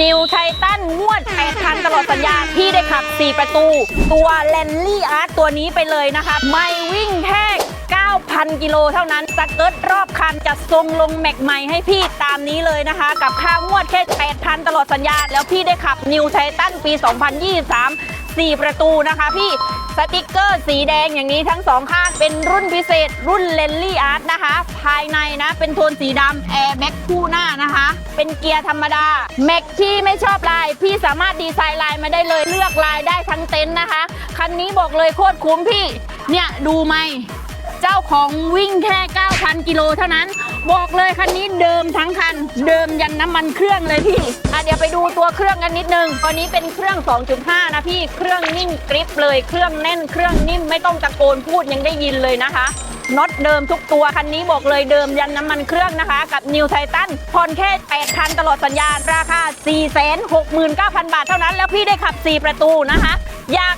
นิวไททันงวด8,000ตลอดสัญญาพี่ได้ขับ 4 ประตู ตัวแลนลี่อาร์ตตัวนี้ไปเลยนะคะ ไม่วิ่งแทก 9,000 กิโลเท่านั้นสเกิร์ตรอบคันจะทรงลงแม็กใหม่ให้พี่ตามนี้เลยนะคะ กับค่างวดแค่ 8,000 ตลอดสัญญา แล้วพี่ได้ขับนิวไททันปี 2023 4 ประตูนะคะพี่สติกเกอร์สีแดงอย่างนี้ทั้งสองข้างเป็นรุ่นพิเศษ รุ่นเลนลี่อาร์ตนะคะ ภายในนะ เป็นโทนสีดำแอร์แบ็กคู่หน้านะคะ เป็นเกียร์ธรรมดา แม็กพี่ไม่ชอบลาย พี่สามารถดีไซน์ลายมาได้เลยเลือกลายได้ทั้งเต็นท์นะคะ คันนี้บอกเลยโคตรคุ้มพี่ เนี่ย ดูไหม เจ้าของวิ่งแค่ 9,000 กิโลเท่านั้น บอกเลยคันนี้เดิมทั้งคัน เดิมยันน้ำมันเครื่องเลยพี่อะเดี๋ยวไปดูตัวเครื่องกันนิดนึงตัวนี้เป็นเครื่อง 2.5 นะพี่ เครื่องนิ่มกริปเลย เครื่องแน่น เครื่องนิ่มไม่ต้องตะโกนพูดยังได้ยินเลยนะคะน็อตเดิมทุกตัวคันนี้บอกเลยเดิมยันน้ำมันเครื่องนะคะ กับ New Titan ผ่อนแค่8,000ตลอดสัญญาณราคา 469,000 บาทเท่านั้น แล้วพี่ได้ขับ 4 ประตูนะคะ อยาก